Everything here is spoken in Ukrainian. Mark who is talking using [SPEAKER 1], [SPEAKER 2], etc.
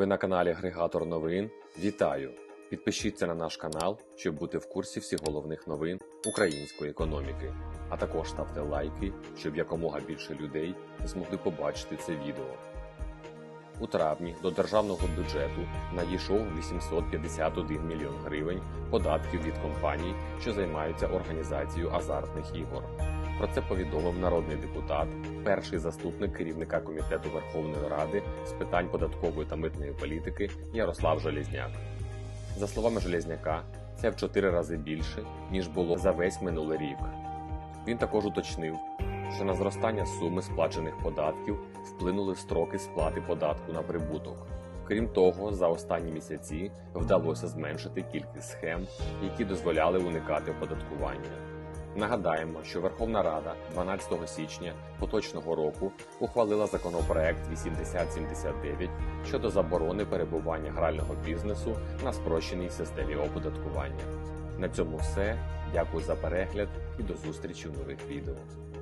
[SPEAKER 1] Ви на каналі Агрегатор новин. Вітаю! Підпишіться на наш канал, щоб бути в курсі всіх головних новин української економіки. А також ставте лайки, щоб якомога більше людей змогли побачити це відео. У травні до державного бюджету надійшов 851 мільйон гривень податків від компаній, що займаються організацією азартних ігор. Про це повідомив народний депутат, перший заступник керівника комітету Верховної Ради з питань податкової та митної політики Ярослав Железняк. За словами Железняка, це в чотири рази більше ніж було за весь минулий рік. Він також уточнив, що на зростання суми сплачених податків вплинули строки сплати податку на прибуток. Крім того, за останні місяці вдалося зменшити кількість схем, які дозволяли уникати оподаткування. Нагадаємо, що Верховна Рада 12 січня поточного року ухвалила законопроект 8079 щодо заборони перебування грального бізнесу на спрощеній системі оподаткування. На цьому все. Дякую за перегляд і до зустрічі в нових відео.